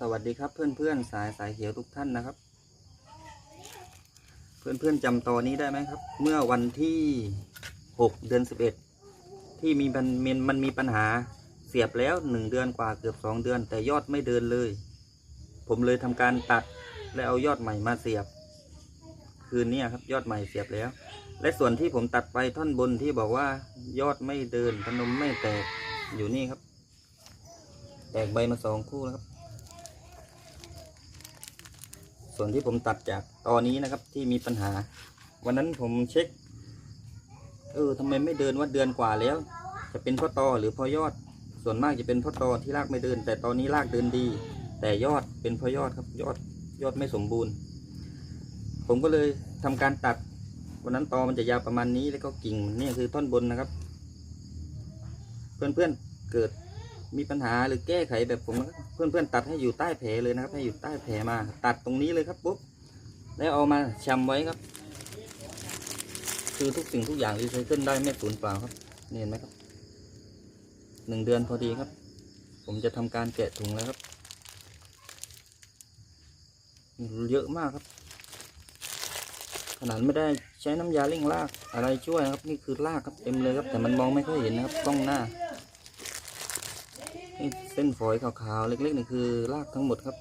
สวัสดีครับเพื่อนเพื่อนๆสายสายเขียวทุกท่านนะครับ เพื่อนเพื่อนๆจำตอนนี้ได้ไหมครับ เมื่อวันที่หกเดือนสิบเอ็ดที่มีมันมันมันมีปัญหาเสียบแล้วหนึ่งเดือนกว่าเกือบสองเดือน แต่ยอดไม่เดินเลย ผมเลยทำการตัดและเอายอดใหม่มาเสียบ คืนนี้ครับยอดใหม่เสียบแล้ว และส่วนที่ผมตัดไปท่อนบนที่บอกว่ายอดไม่เดินพนมไม่แตกอยู่นี่ครับ แตกใบมาสองคู่แล้วครับ ส่วนที่ผมตัดจากตอนนี้นะครับที่มีปัญหา วันนั้นผมเช็ค เออทำไมไม่เดินว่าเดือนกว่าแล้ว จะเป็นพ่อตอหรือพ่อยอด ส่วนมากจะเป็นพ่อตอที่รากไม่เดิน แต่ตอนนี้รากเดินดี แต่ยอดเป็นพ่อยอดครับยอดยอดไม่สมบูรณ์ ผมก็เลยทำการตัด วันนั้นตอมันจะยาวประมาณนี้แล้วก็กิ่งนี่คือท่อนบนนะครับ เพื่อนๆเกิด มีปัญหาหรือแก้ไขแบบผมนะครับเพื่อนๆตัดให้อยู่ใต้แผลเลยนะครับ ให้อยู่ใต้แผลมา ตัดตรงนี้เลยครับปุ๊บแล้วเอามาชำไว้ครับ คือทุกสิ่งทุกอย่างรีไซเคิลได้ไม่สูญเปล่าครับเห็นไหมครับหนึ่งเดือนพอดีครับ ผมจะทำการแกะถุงแล้วครับ เยอะมากครับขนาดไม่ได้ใช้น้ำยาเร่งรากอะไรช่วยครับ นี่คือรากครับเต็มเลยครับ แต่มันมองไม่ค่อยเห็นนะครับกล้องหน้า เส้นฝอยขาวๆ เล็กๆนี่คือรากทั้งหมดครับ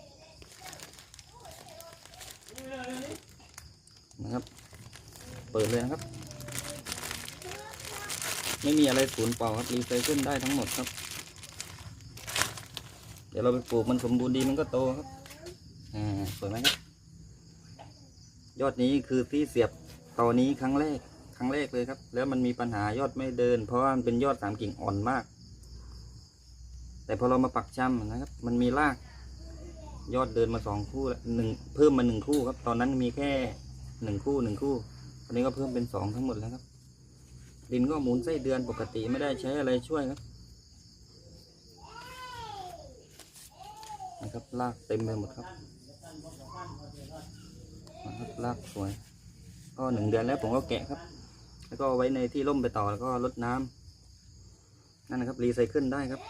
นะครับ เปิดเลยนะครับ ไม่มีอะไรสูญเปล่าครับรีไซเคิลได้ทั้งหมดครับ เดี๋ยวเราไปปลูกมันสมบูรณ์ดีมันก็โตครับอ่าสวยไหมครับ ยอดนี้คือที่เสียบตอนนี้ครั้งแรกครั้งแรกเลยครับ แล้วมันมีปัญหายอดไม่เดิน เพราะมันเป็นยอดสามกิ่งอ่อนมาก แต่พอเรามาปักช้ำนะครับ มันมีราก ยอดเดินมาสองคู่แล้วหนึ่งเพิ่มมาหนึ่งคู่ครับ ตอนนั้นมีแค่หนึ่งคู่หนึ่งคู่ตอนนี้ก็เพิ่มเป็นสองทั้งหมดแล้วครับ ดินก็หมุนไส้เดือนปกติไม่ได้ใช้อะไรช่วยครับนะครับรากเต็มไปหมดครับนะครับรากสวย ก็หนึ่งเดือนแล้วผมก็แกะครับ แล้วก็ไว้ในที่ร่มไปต่อแล้วก็รดน้ำ นั่นนะครับรีไซเคิลได้ครับ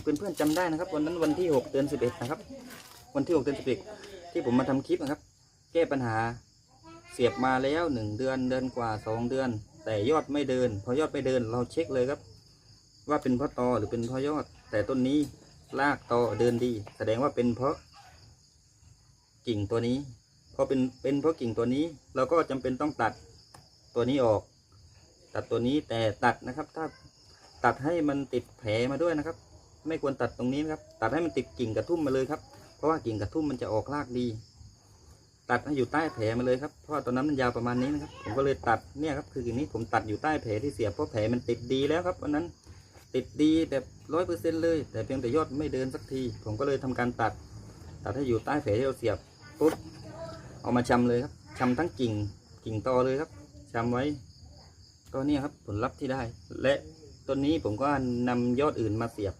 เพื่อนๆจำได้นะครับ วันนั้นวันที่หกเดือนสิบเอ็ดนะครับ วันที่หกเดือนสิบเอ็ดที่ผมมาทำคลิปนะครับ แก้ปัญหาเสียบมาแล้วหนึ่งเดือนเดือนกว่าสองเดือน แต่ยอดไม่เดิน พอยอดไม่เดินเราเช็คเลยครับ ว่าเป็นเพราะตอหรือเป็นเพราะยอด แต่ต้นนี้รากตอเดินดี แสดงว่าเป็นเพราะกิ่งตัวนี้พอเป็นเป็นเพราะกิ่งตัวนี้เราก็จำเป็นต้องตัดตัวนี้ออก ตัดตัวนี้แต่ตัดนะครับ ถ้า ตัดให้มันติดแผลมาด้วยนะครับ ไม่ควรตัดตรงนี้นะครับ ตัดให้มันติดกิ่งกระทุ่มมาเลยครับ เพราะว่ากิ่งกระทุ่มมันจะออกรากดี ตัดให้อยู่ใต้แผลมาเลยครับ เพราะตอนนั้นมันยาวประมาณนี้นะครับ ผมก็เลยตัดเนี่ยครับ คือกิ่งนี้ผมตัดอยู่ใต้แผลที่เสียบเพราะแผลมันติดดีแล้วครับวันนั้นติดดีแบบร้อยเปอร์เซ็นเลย แต่เพียงแต่ยอดไม่เดินสักที ผมก็เลยทำการตัด ตัดให้อยู่ใต้แผลที่เราเสียบปุ๊บเอามาชำเลยครับชำทั้งกิ่งกิ่งตอเลยครับชำไว้ก็เนี่ยครับผลลัพธ์ที่ได้และ ต้นนี้ผมก็นำยอดอื่นมาเสียบ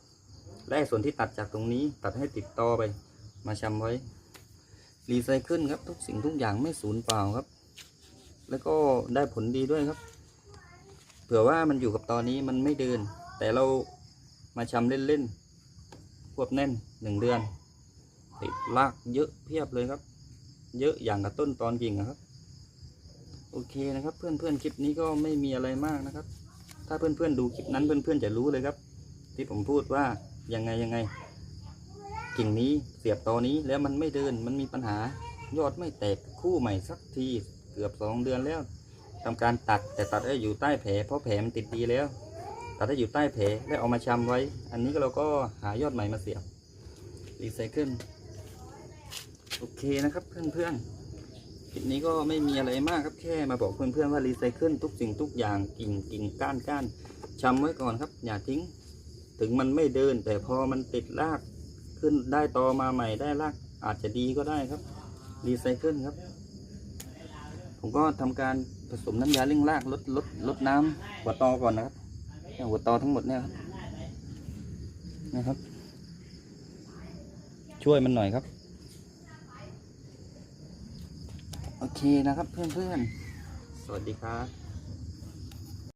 และส่วนที่ตัดจากตรงนี้ตัดให้ติดตอไป มาชำไว้ รีไซเคิลครับทุกสิ่งทุกอย่างไม่สูญเปล่าครับ แล้วก็ได้ผลดีด้วยครับ เผื่อว่ามันอยู่กับตอนนี้มันไม่เดิน แต่เรามาชำเล่นๆควบแน่นหนึ่งเดือน ติดรากเยอะเพียบเลยครับ เยอะอย่างกับต้นตอนกิ่งครับ โอเคนะครับ เพื่อนๆคลิปนี้ก็ไม่มีอะไรมากนะครับ ถ้าเพื่อนๆดูคลิปนั้นเพื่อนๆจะรู้เลยครับ ที่ผมพูดว่ายังไงยังไงกิ่งนี้เสียบตอนี้แล้วมันไม่เดินมันมีปัญหายอดไม่แตกคู่ใหม่สักทีเกือบสองเดือนแล้วทำการตัดแต่ตัดให้อยู่ใต้แผลเพราะแผลมันติดดีแล้ว ตัดให้อยู่ใต้แผลแล้วเอามาชำไว้ อันนี้ก็เราก็หายอดใหม่มาเสียบรีไซเคิลโอเคนะครับเพื่อนๆ คลิปนี้ก็ไม่มีอะไรมากครับแค่มาบอกเพื่อนๆว่ารีไซเคิลทุกสิ่งทุกอย่างกิ่งกิ่งก้านก้านชำไว้ก่อนครับ อย่าทิ้ง ถึงมันไม่เดิน แต่พอมันติดรากขึ้นได้ตอมาใหม่ได้รากอาจจะดีก็ได้ครับรีไซเคิลครับ ผมก็ทำการผสมน้ำยาเร่งรากลดลดลดน้ำหัวตอก่อนนะครับหัวตอทั้งหมดเนี่ยครับนะครับ ช่วยมันหน่อยครับ โอ เคนะครับเพื่อนๆ สวัสดีครับ